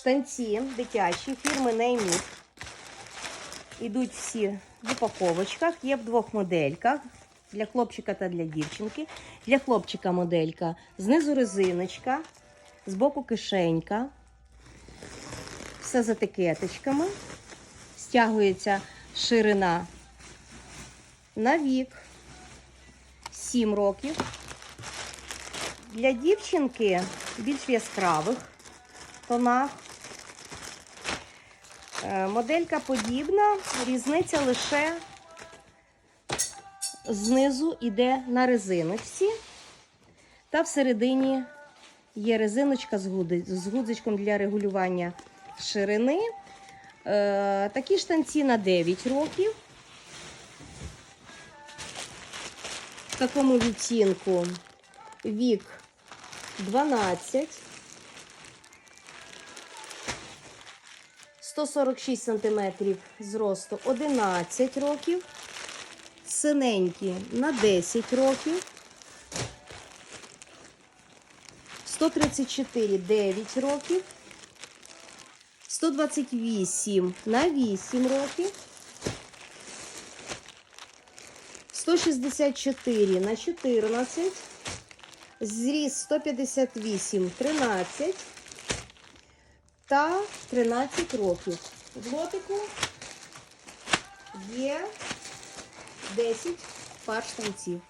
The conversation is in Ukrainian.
Штанці дитячі фірми Нейміт. Ідуть всі в упаковочках, є в двох модельках. Для хлопчика та для дівчинки. Для хлопчика моделька. Знизу резиночка, збоку кишенька. Все з етикеточками. Стягується ширина на вік. 7 років. Для дівчинки більш яскравих тонах. Е, Моделька подібна, різниця лише знизу йде на резиночці, та всередині є резиночка з, гудзичком для регулювання ширини. Е, Такі штанці на 9 років. В такому відтінку вік 12. 146 сантиметрів зросту 11 років. Синенькі на 10 років. 134 9 років. 128 на 8 років. 164 на 14. Зріст 158 13 та 13 років. В лотику є 10 пар штанців.